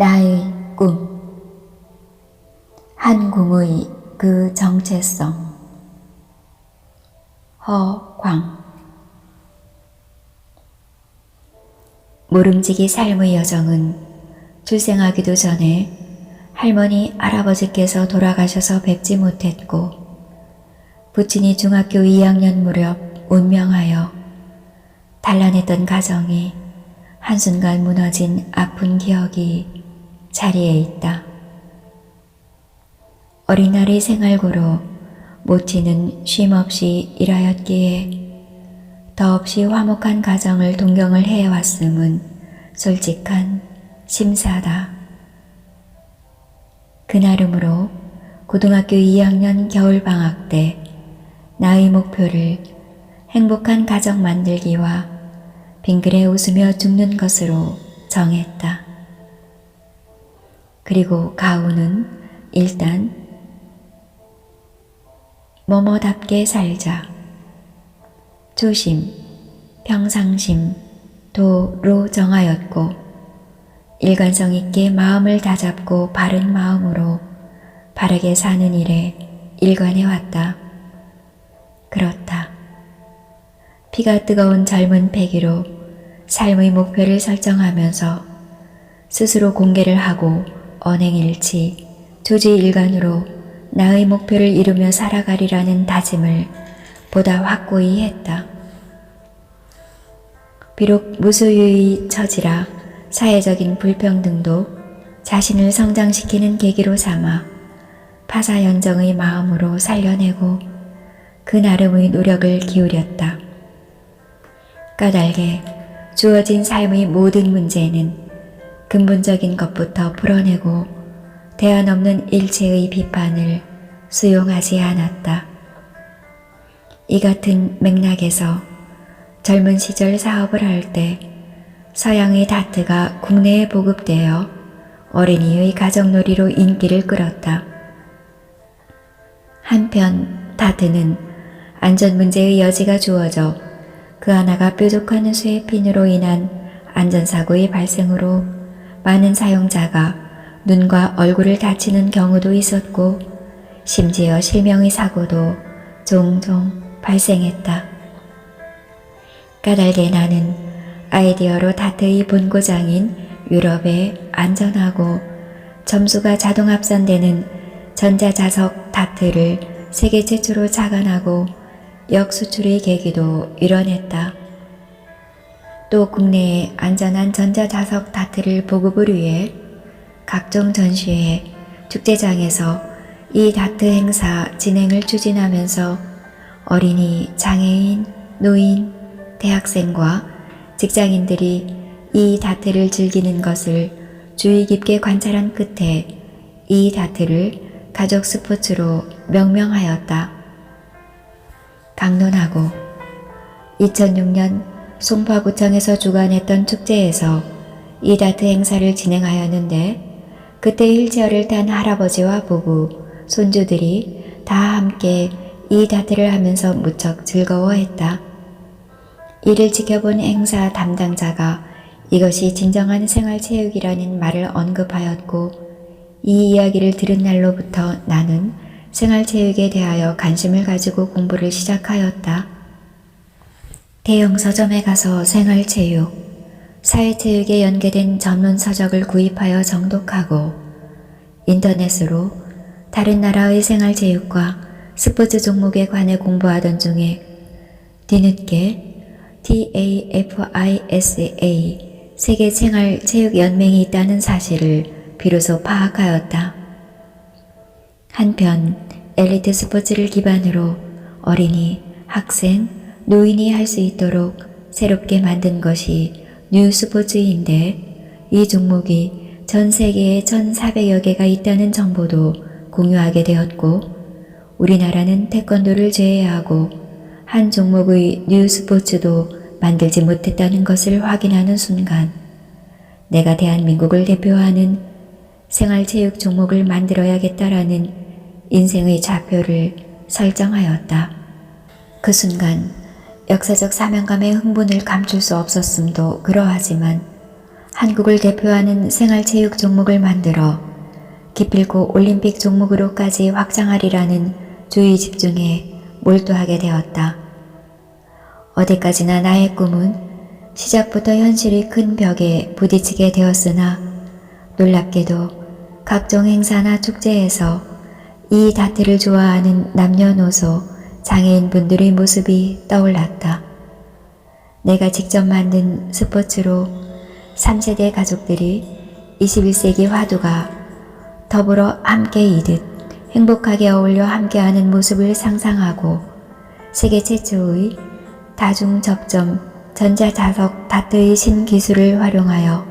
나의 꿈. 한궁의 그 정체성. 허광. 모름지기 삶의 여정은 출생하기도 전에 할머니 할아버지께서 돌아가셔서 뵙지 못했고 부친이 중학교 2학년 무렵 운명하여 단란했던 가정이 한순간 무너진 아픈 기억이 자리에 있다. 어린날의 생활고로 모치는 쉼없이 일하였기에 더없이 화목한 가정을 동경을 해왔음은 솔직한 심사다. 그나름으로 고등학교 2학년 겨울방학 때 나의 목표를 행복한 가정 만들기와 빙그레 웃으며 죽는 것으로 정했다. 그리고 가훈은 일단 뭐뭐답게 살자. 조심, 평상심, 도로 정하였고 일관성 있게 마음을 다잡고 바른 마음으로 바르게 사는 일에 일관해 왔다. 그렇다. 피가 뜨거운 젊은 패기로 삶의 목표를 설정하면서 스스로 공개를 하고 언행일치, 조지일관으로 나의 목표를 이루며 살아가리라는 다짐을 보다 확고히 했다. 비록 무소유의 처지라 사회적인 불평등도 자신을 성장시키는 계기로 삼아 파사연정의 마음으로 살려내고 그 나름의 노력을 기울였다. 까닭에 주어진 삶의 모든 문제는 근본적인 것부터 풀어내고 대안 없는 일체의 비판을 수용하지 않았다. 이 같은 맥락에서 젊은 시절 사업을 할 때 서양의 다트가 국내에 보급되어 어린이의 가정놀이로 인기를 끌었다. 한편 다트는 안전 문제의 여지가 주어져 그 하나가 뾰족한 수의 핀으로 인한 안전사고의 발생으로 많은 사용자가 눈과 얼굴을 다치는 경우도 있었고 심지어 실명의 사고도 종종 발생했다. 까닭에 나는 아이디어로 다트의 본고장인 유럽의 안전하고 점수가 자동 합산되는 전자자석 다트를 세계 최초로 착안하고 역수출의 계기도 이뤄냈다. 또 국내에 안전한 전자자석 다트를 보급을 위해 각종 전시회, 축제장에서 이 다트 행사 진행을 추진하면서 어린이, 장애인, 노인, 대학생과 직장인들이 이 다트를 즐기는 것을 주의 깊게 관찰한 끝에 이 다트를 가족 스포츠로 명명하였다. 강론하고 2006년 송파구청에서 주관했던 축제에서 이 다트 행사를 진행하였는데 그때 휠체어를 탄 할아버지와 부부, 손주들이 다 함께 이 다트를 하면서 무척 즐거워했다. 이를 지켜본 행사 담당자가 이것이 진정한 생활체육이라는 말을 언급하였고 이 이야기를 들은 날로부터 나는 생활체육에 대하여 관심을 가지고 공부를 시작하였다. 대형 서점에 가서 생활체육, 사회체육에 연계된 전문 서적을 구입하여 정독하고 인터넷으로 다른 나라의 생활체육과 스포츠 종목에 관해 공부하던 중에 뒤늦게 TAFISA 세계생활체육연맹이 있다는 사실을 비로소 파악하였다. 한편 엘리트 스포츠를 기반으로 어린이, 학생, 노인이 할 수 있도록 새롭게 만든 것이 뉴 스포츠인데 이 종목이 전 세계에 1,400여 개가 있다는 정보도 공유하게 되었고 우리나라는 태권도를 제외하고 한 종목의 뉴 스포츠도 만들지 못했다는 것을 확인하는 순간 내가 대한민국을 대표하는 생활체육 종목을 만들어야겠다라는 인생의 좌표를 설정하였다. 그 순간 역사적 사명감의 흥분을 감출 수 없었음도 그러하지만 한국을 대표하는 생활체육 종목을 만들어 기필코 올림픽 종목으로까지 확장하리라는 주의 집중에 몰두하게 되었다. 어디까지나 나의 꿈은 시작부터 현실이 큰 벽에 부딪히게 되었으나 놀랍게도 각종 행사나 축제에서 이 다트를 좋아하는 남녀노소 장애인분들의 모습이 떠올랐다. 내가 직접 만든 스포츠로 3세대 가족들이 21세기 화두가 더불어 함께 이듯 행복하게 어울려 함께하는 모습을 상상하고 세계 최초의 다중 접점 전자자석 다트의 신기술을 활용하여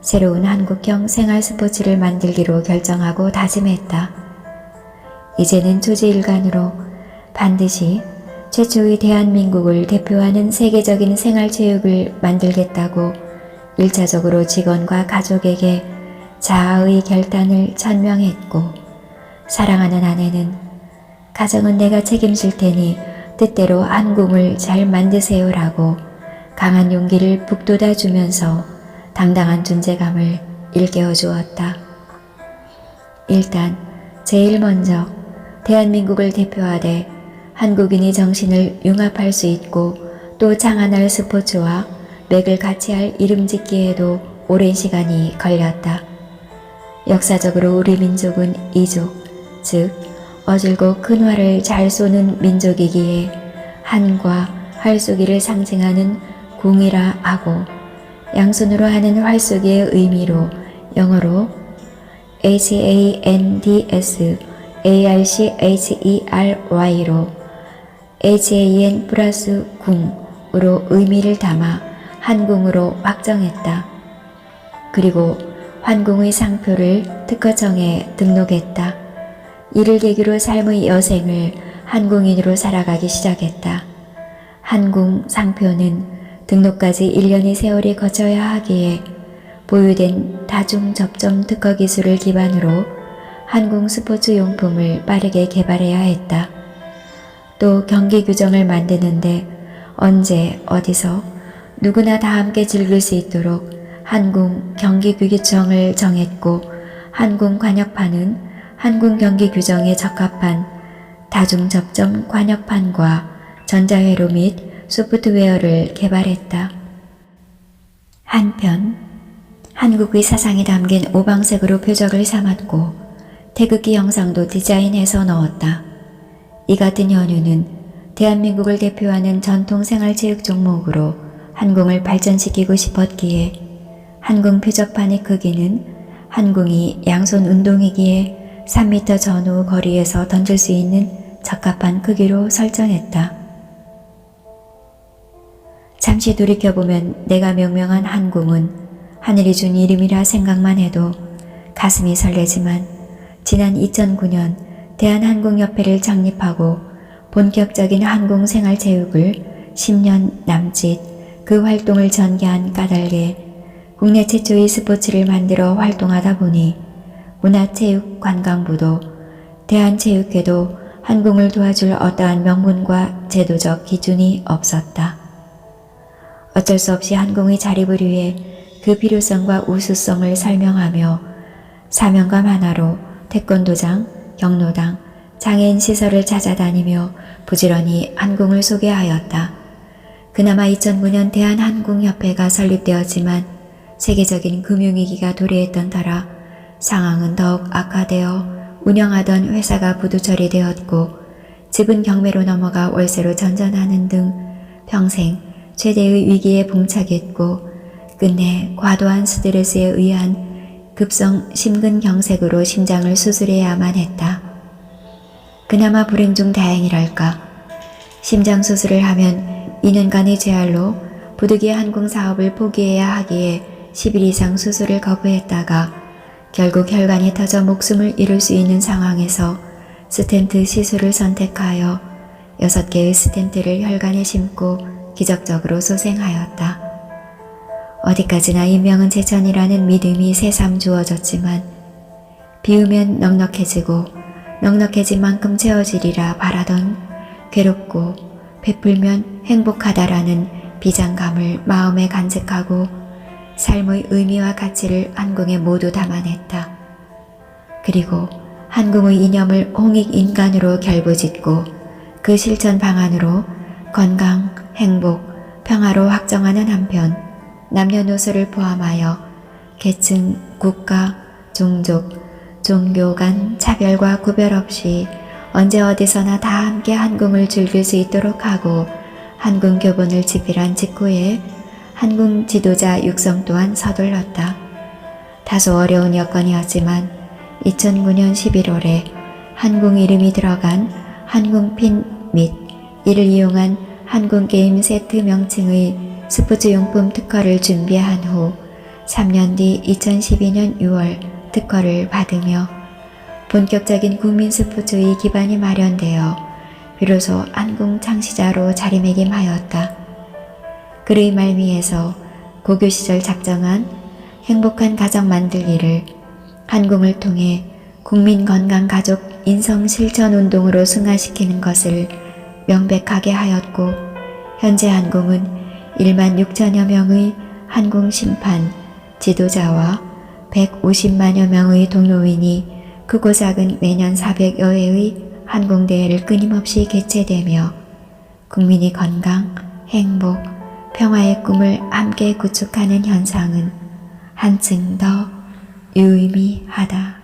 새로운 한국형 생활 스포츠를 만들기로 결정하고 다짐했다. 이제는 조지일간으로 반드시 최초의 대한민국을 대표하는 세계적인 생활체육을 만들겠다고 일차적으로 직원과 가족에게 자아의 결단을 천명했고 사랑하는 아내는 가정은 내가 책임질 테니 뜻대로 한궁을 잘 만드세요라고 강한 용기를 북돋아 주면서 당당한 존재감을 일깨워 주었다. 일단 제일 먼저 대한민국을 대표하되 한국인의 정신을 융합할 수 있고 또 장안할 스포츠와 맥을 같이 할 이름 짓기에도 오랜 시간이 걸렸다. 역사적으로 우리 민족은 이족, 즉 어질고 큰 활을 잘 쏘는 민족이기에 한과 활쏘기를 상징하는 궁이라 하고 양손으로 하는 활쏘기의 의미로 영어로 H-A-N-D-S A-R-C-H-E-R-Y로 H-A-N 플러스 궁으로 의미를 담아 한궁으로 확정했다. 그리고 환궁의 상표를 특허청에 등록했다. 이를 계기로 삶의 여생을 한궁인으로 살아가기 시작했다. 한궁 상표는 등록까지 1년의 세월이 거쳐야 하기에 보유된 다중 접점 특허 기술을 기반으로 한궁 스포츠 용품을 빠르게 개발해야 했다. 또 경기 규정을 만드는데 언제 어디서 누구나 다 함께 즐길 수 있도록 한궁 경기 규정을 정했고 한궁 관역판은 한궁 경기 규정에 적합한 다중 접점 관역판과 전자회로 및 소프트웨어를 개발했다. 한편 한국의 사상이 담긴 오방색으로 표적을 삼았고 태극기 영상도 디자인해서 넣었다. 이 같은 연유는 대한민국을 대표하는 전통 생활체육 종목으로 한궁을 발전시키고 싶었기에 한궁 표적판의 크기는 한궁이 양손 운동이기에 3m 전후 거리에서 던질 수 있는 적합한 크기로 설정했다. 잠시 돌이켜보면 내가 명명한 한궁은 하늘이 준 이름이라 생각만 해도 가슴이 설레지만 지난 2009년 대한항공협회를 창립하고 본격적인 항공생활 체육을 10년 남짓 그 활동을 전개한 까닭에 국내 최초의 스포츠를 만들어 활동하다 보니 문화체육관광부도 대한체육회도 한궁을 도와줄 어떠한 명분과 제도적 기준이 없었다. 어쩔 수 없이 한궁의 자립을 위해 그 필요성과 우수성을 설명하며 사명감 하나로 태권도장, 경로당, 장애인 시설을 찾아다니며 부지런히 한궁을 소개하였다. 그나마 2009년 대한한궁협회가 설립되었지만 세계적인 금융위기가 도래했던 터라 상황은 더욱 악화되어 운영하던 회사가 부도 처리 되었고 집은 경매로 넘어가 월세로 전전하는 등 평생 최대의 위기에 봉착했고 끝내 과도한 스트레스에 의한 급성 심근경색으로 심장을 수술해야만 했다. 그나마 불행 중 다행이랄까. 심장 수술을 하면 2년간의 재활로 부득이 항공 사업을 포기해야 하기에 10일 이상 수술을 거부했다가 결국 혈관이 터져 목숨을 잃을 수 있는 상황에서 스텐트 시술을 선택하여 6개의 스텐트를 혈관에 심고 기적적으로 소생하였다. 어디까지나 인명은 제천이라는 믿음이 새삼 주어졌지만 비우면 넉넉해지고 넉넉해진 만큼 채워지리라 바라던 괴롭고 베풀면 행복하다라는 비장감을 마음에 간직하고 삶의 의미와 가치를 한궁에 모두 담아냈다. 그리고 한궁의 이념을 홍익 인간으로 결부짓고 그 실천 방안으로 건강, 행복, 평화로 확정하는 한편 남녀노소를 포함하여 계층, 국가, 종족, 종교 간 차별과 구별 없이 언제 어디서나 다 함께 한궁을 즐길 수 있도록 하고 한궁 교본을 집필한 직후에 한궁 지도자 육성 또한 서둘렀다. 다소 어려운 여건이었지만 2009년 11월에 한궁 이름이 들어간 한궁핀 및 이를 이용한 한궁 게임 세트 명칭의 스포츠 용품 특허를 준비한 후 3년 뒤 2012년 6월 특허를 받으며 본격적인 국민 스포츠의 기반이 마련되어 비로소 한궁 창시자로 자리매김하였다. 그의 말미에서 고교 시절 작정한 행복한 가정 만들기를 한궁을 통해 국민 건강 가족 인성 실천 운동으로 승화시키는 것을 명백하게 하였고 현재 한궁은 1만 6천여 명의 한궁 심판 지도자와 150만여 명의 동료인이 크고 작은 매년 400여 회의 한궁대회를 끊임없이 개최되며 국민의 건강, 행복, 평화의 꿈을 함께 구축하는 현상은 한층 더 유의미하다.